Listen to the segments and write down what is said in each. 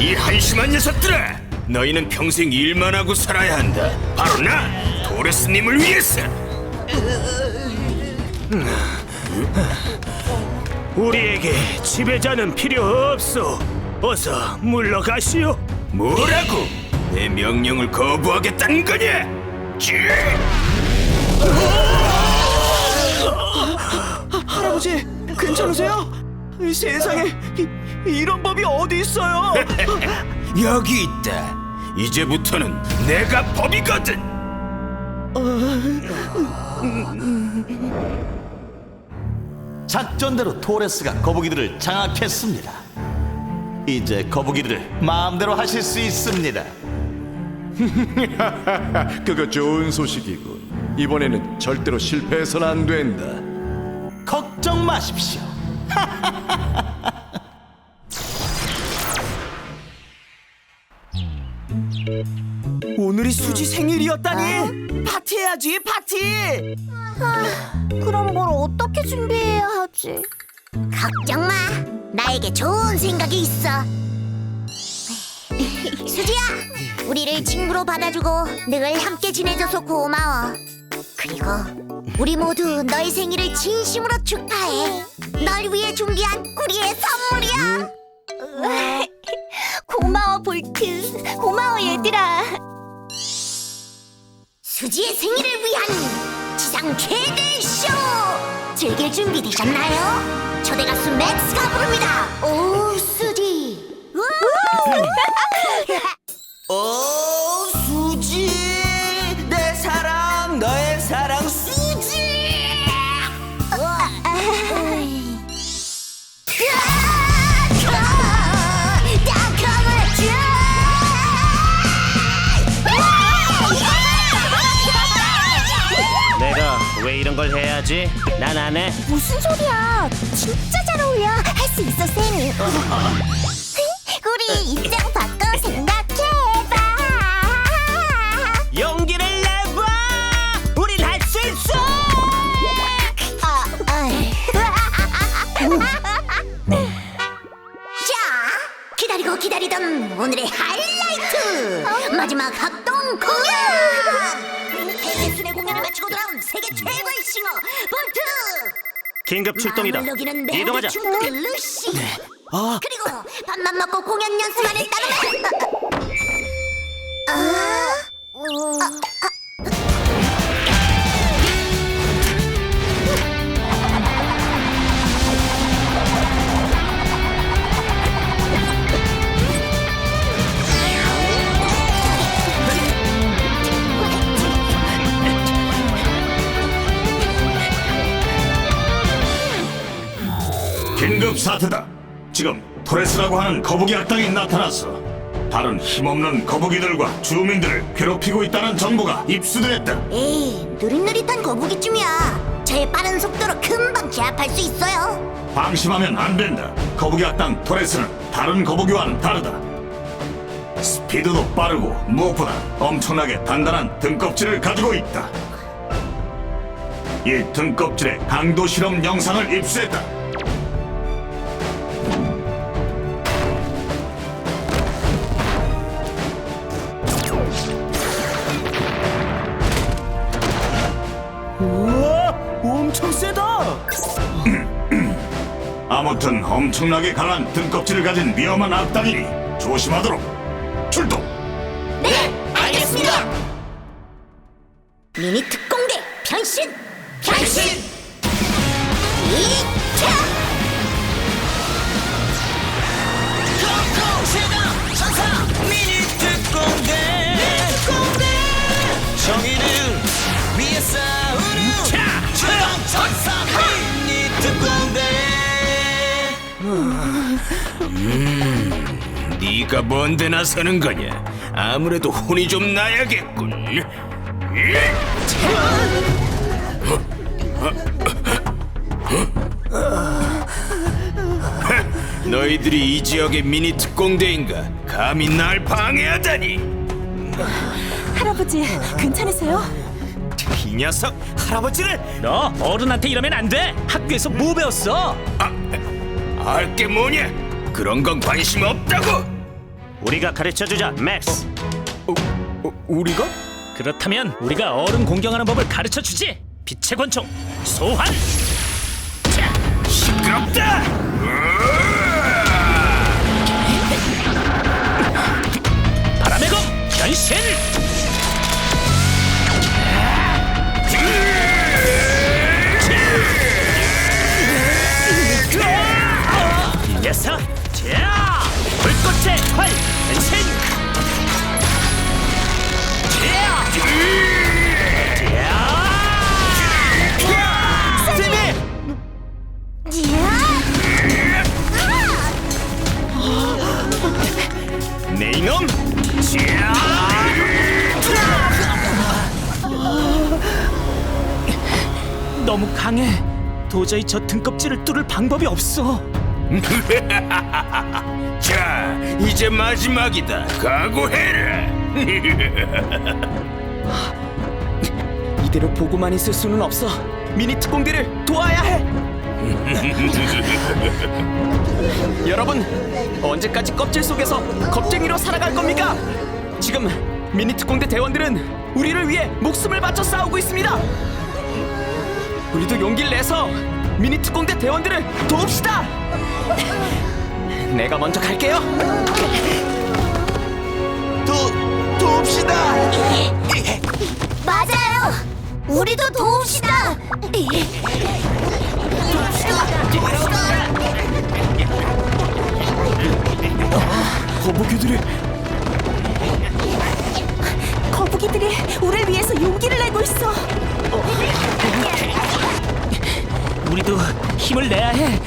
이 한심한 녀석들아! 너희는 평생 일만 하고 살아야 한다. 바로 나 도레스님을 위해서. 우리에게 지배자는 필요 없소. 어서 물러가시오. 뭐라고? 내 명령을 거부하겠다는 거냐? 쥐! 할아버지 괜찮으세요? 이 세상에 이, 이런 법이 어디 있어요? 여기 있다. 이제부터는 내가 법이거든. 작전대로 토레스가 거북이들을 장악했습니다. 이제 거북이들을 마음대로 하실 수 있습니다. 그거 좋은 소식이군. 이번에는 절대로 실패해서는 안 된다. 걱정 마십시오. 오늘이 수지 생일이었다니 파티해야지 파티 그럼 뭘 어떻게 준비해야 하지? 걱정 마. 나에게 좋은 생각이 있어. 수지야, 우리를 친구로 받아주고 늘 함께 지내줘서 고마워. 그리고 우리 모두 너의 생일을 진심으로 축하해. 널 위해 준비한 우리의 선물이야. 고마워 볼트. 고마워 얘들아. 수지의 생일을 위한 지상 최대 쇼! 즐길 준비 되셨나요? 초대 가수 맥스가 부릅니다. 오 수지. 해야지? 난 안 해. 무슨 소리야? 진짜 잘 어울려. 할 수 있어, 쌤이. 우리 입장 바꿔 생각해봐. 용기를 내봐. 우린 할 수 있어. 아, 아이. 자, 기다리고 기다리던 오늘의 하이라이트 마지막 합동 긴급 출동이다. 마음을 녹이는 이동하자. 춤꾼 루시. 그리고 밥만 먹고 공연 연습만 했다면. 아, 아, 긴 사태다. 지금 토레스라고 하는 거북이 악당이 나타났어. 다른 힘없는 거북이들과 주민들을 괴롭히고 있다는 정보가 입수됐다. 에이, 느릿느릿한 거북이쯤이야. 저의 빠른 속도로 금방 제압할 수 있어요. 방심하면 안 된다. 거북이 악당 토레스는 다른 거북이와는 다르다. 스피드도 빠르고 무엇보다 엄청나게 단단한 등껍질을 가지고 있다. 이 등껍질의 강도 실험 영상을 입수했다. 아무튼 엄청나게 강한 등껍질을 가진 위험한 악당이니 조심하도록 출동! 네, 알겠습니다. 미니 특공대 변신! 변신! 이차! 특공대 네가 뭔데 나서는 거냐? 아무래도 혼이 좀 나야겠군. 너희들이 이 지역의 미니 특공대인가? 감히 날 방해하다니! 할아버지, 괜찮으세요? 이 녀석 할아버지를 너 어른한테 이러면 안 돼. 학교에서 뭐 배웠어? 알게 뭐냐? 그런 건 관심 없다고. 우리가 가르쳐주자, 맥스. 어, 우리가? 그렇다면 우리가 어른 공경하는 법을 가르쳐주지. 빛의 권총 소환. 자, 시끄럽다. 바람의 검 변신. 이 녀석, 자, 불꽃의 활 변신. 네 이놈. 너무 강해. 도저히 저 등껍질을 뚫을 방법이 없어. 자, 이제 마지막이다. 각오해라. 이대로 보고만 있을 수는 없어. 미니 특공대를 도와야 해. 여러분, 언제까지 껍질 속에서 겁쟁이로 살아갈 겁니까? 지금 미니 특공대 대원들은 우리를 위해 목숨을 바쳐 싸우고 있습니다. 우리도 용기를 내서 미니 특공대 대원들을 도웁시다. 내가 먼저 갈게요. 도 도웁시다. 맞아요. 우리도 도웁시다. 거북이들이 거북이들이 우리를 위해서 용기를 내고 있어. 우리도 힘을 내야 해.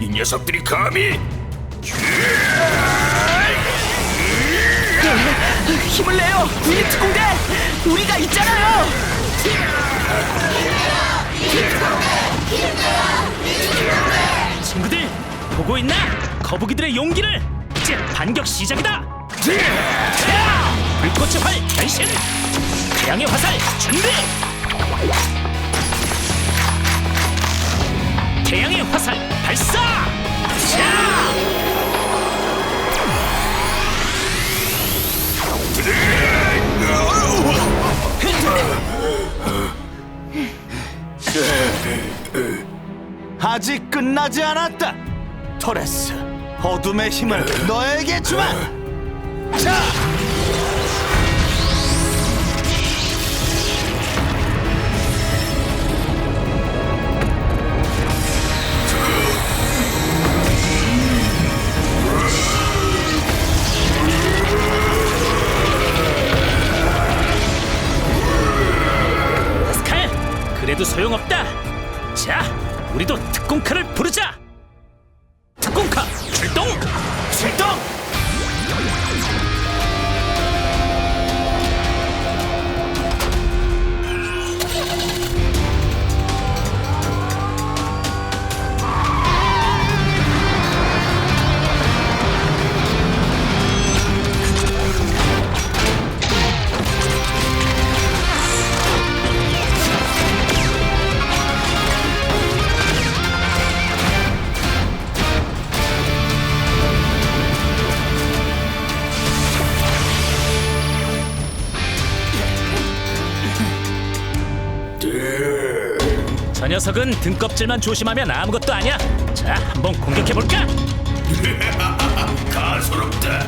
이 녀석들이 감히 힘을 내요. 미니 특공대. 우리가 있잖아요. 친구들 보고 있나? 거북이들의 용기를. 이제 반격 시작이다. 자, 불꽃의 활 변신. 태양의 화살 준비. 태양의 화살 발사. 자. 아직 끝나지 않았다. 토레스, 어둠의 힘을 너에게 주마. 자, 출 녀석은 등껍질만 조심하면 아무것도 아니야. 자, 한번 공격해 볼까? 가소롭다.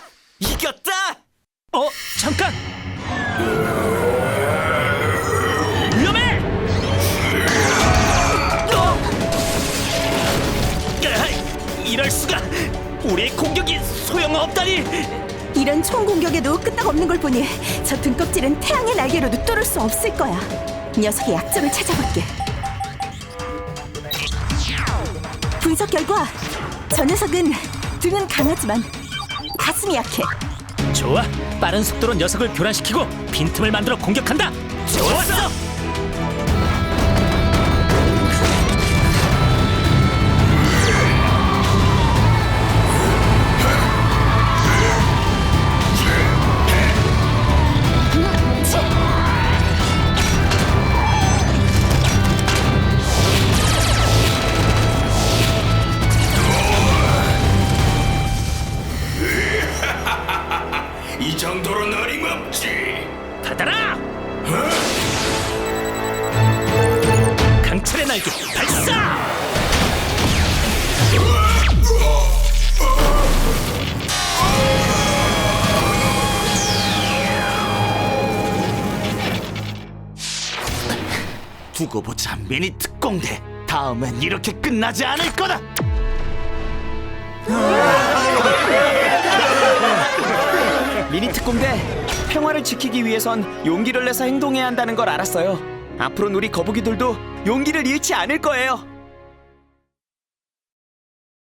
이런 총 공격에도 끄떡없는 걸 보니 저 등껍질은 태양의 날개로도 뚫을 수 없을 거야. 녀석의 약점을 찾아볼게. 분석 결과 저 녀석은 등은 강하지만 가슴이 약해. 좋아. 빠른 속도로 녀석을 교란시키고 빈틈을 만들어 공격한다. 이 정도로 어림없지. 닫아라! 어? 강철의 날개 발사! 두고 보자 미니 특공대 다음엔 이렇게 끝나지 않을 거다 미니 특공대 평화를 지키기 위해선 용기를 내서 행동해야 한다는 걸 알았어요. 앞으로는 우리 거북이들도 용기를 잃지 않을 거예요.